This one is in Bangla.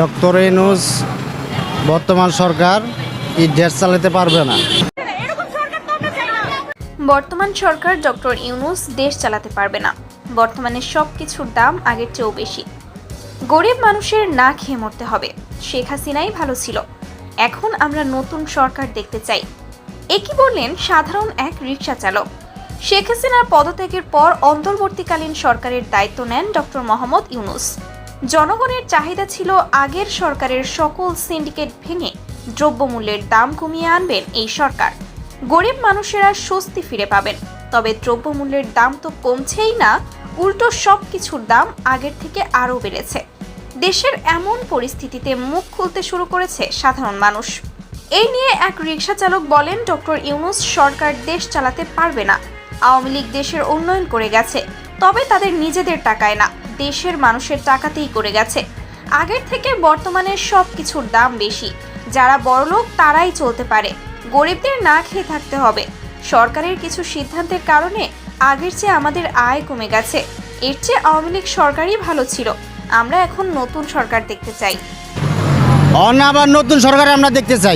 ডক্টর ইনুস, বর্তমান সরকার এই দেশ চালাতে পারবে না। বর্তমান সরকার ডক্টর ইউনুস দেশ চালাতে পারবে না। বর্তমানে সব কিছুর দাম আগের চেয়েও বেশি। গরিব মানুষের না খেয়ে মরতে হবে। শেখ হাসিনাই ভালো ছিল। এখন আমরা নতুন সরকার দেখতে চাই। একই বললেন সাধারণ এক রিকশা চালক। শেখ হাসিনার পদত্যাগের পর অন্তর্বর্তীকালীন সরকারের দায়িত্ব নেন ডক্টর মোহাম্মদ ইউনুস। জনগণের চাহিদা ছিল আগের সরকারের সকল সিন্ডিকেট ভেঙে দ্রব্যমূল্যের দাম কমিয়ে আনবেন এই সরকার। গরিব মানুষেরা স্বস্তি ফিরে পাবেন। তবে দ্রব্যমূল্যের দাম তো কমছেই না, উল্টো সব কিছুর দাম আগের থেকে আরও বেড়েছে। দেশের এমন পরিস্থিতিতে মুখ খুলতে শুরু করেছে সাধারণ মানুষ। এই নিয়ে এক রিকশা চালক বলেন, ডক্টর ইউনুস সরকার দেশ চালাতে পারবে না। আওয়ামী লীগ দেশের উন্নয়ন করে গেছে, তবে তাদের নিজেদের টাকায় না, দেশের মানুষের টাকাতেই করে গেছে। আগের থেকে বর্তমানে সব কিছুর দাম বেশি, যারা বড়লোক তারাই চলতে পারে, গরিবদের না খেয়ে থাকতে হবে। সরকারের কিছু সিদ্ধান্তের কারণে আগের চেয়ে আমাদের আয় কমে গেছে, এর চেয়ে আওয়ামী লীগ সরকারই ভালো ছিল, আমরা এখন নতুন সরকার দেখতে চাই। অন আবার নতুন সরকার আমরা দেখতে চাই।